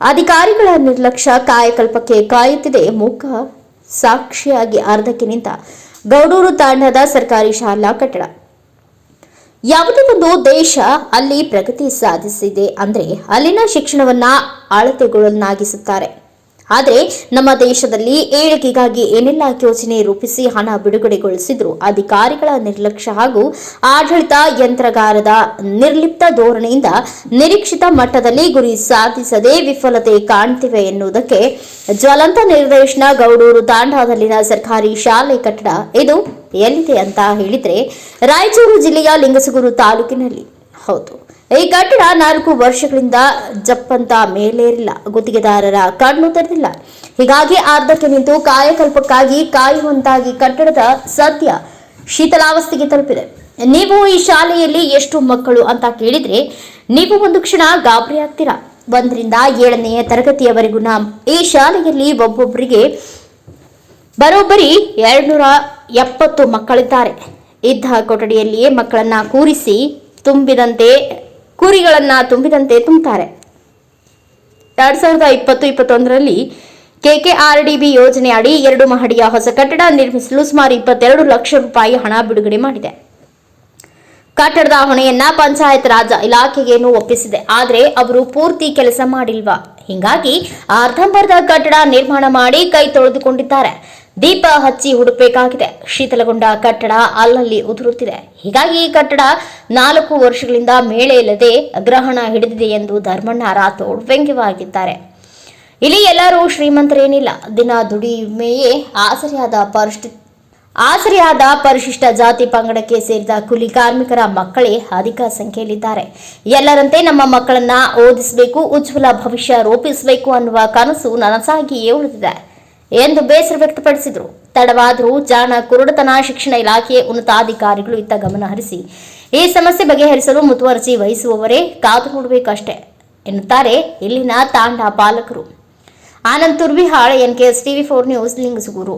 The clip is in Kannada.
ಅಧಿಕಾರಿಗಳ ನಿರ್ಲಕ್ಷ್ಯ ಕಾಯಕಲ್ಪಕ್ಕೆ ಕಾಯುತ್ತಿದೆ. ಮೂಕ ಸಾಕ್ಷಿಯಾಗಿ ಅರ್ಧಕ್ಕೆ ನಿಂತ ಗೌಡೂರು ತಾಂಡದ ಸರ್ಕಾರಿ ಶಾಲಾ ಕಟ್ಟಡ. ಯಾವುದೇ ಒಂದು ದೇಶ ಅಲ್ಲಿ ಪ್ರಗತಿ ಸಾಧಿಸಿದೆ ಅಂದ್ರೆ ಅಲ್ಲಿನ ಶಿಕ್ಷಣವನ್ನ ಅಳತೆಗೊಳ್ಳನ್ನಾಗಿಸುತ್ತಾರೆ ಆದರೆ ನಮ್ಮ ದೇಶದಲ್ಲಿ ಏಳಿಗೆಗಾಗಿ ಏನೆಲ್ಲ ಯೋಜನೆ ರೂಪಿಸಿ ಹಣ ಬಿಡುಗಡೆಗೊಳಿಸಿದ್ರು, ಅಧಿಕಾರಿಗಳ ನಿರ್ಲಕ್ಷ್ಯ ಹಾಗೂ ಆಡಳಿತ ಯಂತ್ರಗಾರದ ನಿರ್ಲಿಪ್ತ ಧೋರಣೆಯಿಂದ ನಿರೀಕ್ಷಿತ ಮಟ್ಟದಲ್ಲಿ ಗುರಿ ಸಾಧಿಸದೆ ವಿಫಲತೆ ಕಾಣ್ತಿವೆ ಎನ್ನುವುದಕ್ಕೆ ಜ್ವಲಂತ ನಿರ್ದೇಶನ ಗೌಡೂರು ತಾಂಡಾದಲ್ಲಿನ ಸರ್ಕಾರಿ ಶಾಲೆ ಕಟ್ಟಡ ಇದು ಎಲ್ಲಿದೆ ಅಂತ ಹೇಳಿದ್ರೆ ರಾಯಚೂರು ಜಿಲ್ಲೆಯ ಲಿಂಗಸಗೂರು ತಾಲೂಕಿನಲ್ಲಿ. ಹೌದು. ಈ ಕಟ್ಟಡ ನಾಲ್ಕು ವರ್ಷಗಳಿಂದ ಜಪ್ಪಂತ ಮೇಲೇರಿಲ್ಲ. ಗುತ್ತಿಗೆದಾರರ ಕಣ್ಣು ತೆರೆದಿಲ್ಲ. ಹೀಗಾಗಿ ಅರ್ಧಕ್ಕೆ ನಿಂತು ಕಾಯಕಲ್ಪಕ್ಕಾಗಿ ಕಾಯುವಂತಾಗಿ ಕಟ್ಟಡದ ಸದ್ಯ ಶೀತಲಾವಸ್ಥೆಗೆ ತಲುಪಿದೆ. ನೀವು ಈ ಶಾಲೆಯಲ್ಲಿ ಎಷ್ಟು ಮಕ್ಕಳು ಅಂತ ಕೇಳಿದ್ರೆ ನೀವು ಒಂದು ಕ್ಷಣ ಗಾಬರಿ ಆಗ್ತೀರಾ. ಒಂದರಿಂದ ಏಳನೆಯ ತರಗತಿಯವರೆಗೂ ಈ ಶಾಲೆಯಲ್ಲಿ ಒಬ್ಬೊಬ್ಬರಿಗೆ ಬರೋಬ್ಬರಿ ಎರಡ್ನೂರ ಎಪ್ಪತ್ತು ಮಕ್ಕಳಿದ್ದಾರೆ. ಇದ್ದ ಕೊಠಡಿಯಲ್ಲಿಯೇ ಮಕ್ಕಳನ್ನ ಕೂರಿಸಿ ತುಂಬಿದಂತೆ ಕುರಿಗಳನ್ನ ತುಂಬಿದಂತೆ ತುಂಬುತ್ತಾರೆ ಎರಡ್ ಸಾವಿರದ ಇಪ್ಪತ್ತು, ಇಪ್ಪತ್ತೊಂದರಲ್ಲಿ ಕೆಕೆಆರ್ಡಿಬಿ ಯೋಜನೆ ಅಡಿ ಎರಡು ಮಹಡಿಯ ಹೊಸ ಕಟ್ಟಡ ನಿರ್ಮಿಸಲು ಸುಮಾರು ಇಪ್ಪತ್ತೆರಡು ಲಕ್ಷ ರೂಪಾಯಿ ಹಣ ಬಿಡುಗಡೆ ಮಾಡಿದೆ. ಕಟ್ಟಡದ ಹೊಣೆಯನ್ನ ಪಂಚಾಯತ್ ರಾಜ ಇಲಾಖೆಗೇನು ಒಪ್ಪಿಸಿದೆ. ಆದರೆ ಅವರು ಪೂರ್ತಿ ಕೆಲಸ ಮಾಡಿಲ್ವಾ? ಹೀಗಾಗಿ ಅರ್ಧಂಬರ್ಧ ಕಟ್ಟಡ ನಿರ್ಮಾಣ ಮಾಡಿ ಕೈ ತೊಳೆದುಕೊಂಡಿದ್ದಾರೆ. ದೀಪ ಹಚ್ಚಿ ಹುಡುಕಬೇಕಾಗಿದೆ. ಶೀತಲಗೊಂಡ ಕಟ್ಟಡ ಅಲ್ಲಲ್ಲಿ ಉದುರುತ್ತಿದೆ. ಹೀಗಾಗಿ ಈ ಕಟ್ಟಡ ನಾಲ್ಕು ವರ್ಷಗಳಿಂದ ಮೇಳೆ ಇಲ್ಲದೆ ಗ್ರಹಣ ಹಿಡಿದಿದೆ ಎಂದು ಧರ್ಮಣ್ಣ ರಾಥೋಡ್ ವ್ಯಂಗ್ಯವಾಗಿದ್ದಾರೆ. ಇಲ್ಲಿ ಎಲ್ಲರೂ ಶ್ರೀಮಂತರೇನಿಲ್ಲ. ದಿನ ದುಡಿಮೆಯೇ ಆಸರೆಯಾದ ಪರಿಸ್ಥಿತಿ ಆಸರೆಯಾದ ಪರಿಶಿಷ್ಟ ಜಾತಿ ಪಂಗಡಕ್ಕೆ ಸೇರಿದ ಕೂಲಿ ಕಾರ್ಮಿಕರ ಮಕ್ಕಳೇ ಅಧಿಕ ಸಂಖ್ಯೆಯಲ್ಲಿದ್ದಾರೆ. ಎಲ್ಲರಂತೆ ನಮ್ಮ ಮಕ್ಕಳನ್ನ ಓದಿಸಬೇಕು, ಉಜ್ವಲ ಭವಿಷ್ಯ ರೂಪಿಸಬೇಕು ಅನ್ನುವ ಕನಸು ನನಸಾಗಿಯೇ ಉಳಿದಿದೆ. ಎಂದು ಬೇಸರ ವ್ಯಕ್ತಪಡಿಸಿದರು. ತಡವಾದರೂ ಜಾಣ ಕುರುಡತನ ಶಿಕ್ಷಣ ಇಲಾಖೆಯ ಉನ್ನತಾಧಿಕಾರಿಗಳು ಇತ್ತ ಗಮನ ಹರಿಸಿ, ಈ ಸಮಸ್ಯೆ ಬಗೆಹರಿಸಲು ಮುತುವರ್ಜಿ ವಹಿಸುವವರೇ ಕಾದು ನೋಡಬೇಕಷ್ಟೇ, ಎನ್ನುತ್ತಾರೆ ಇಲ್ಲಿನ ತಾಂಡ ಪಾಲಕರು. Anand Turvihal S TV four news, Lingasugur.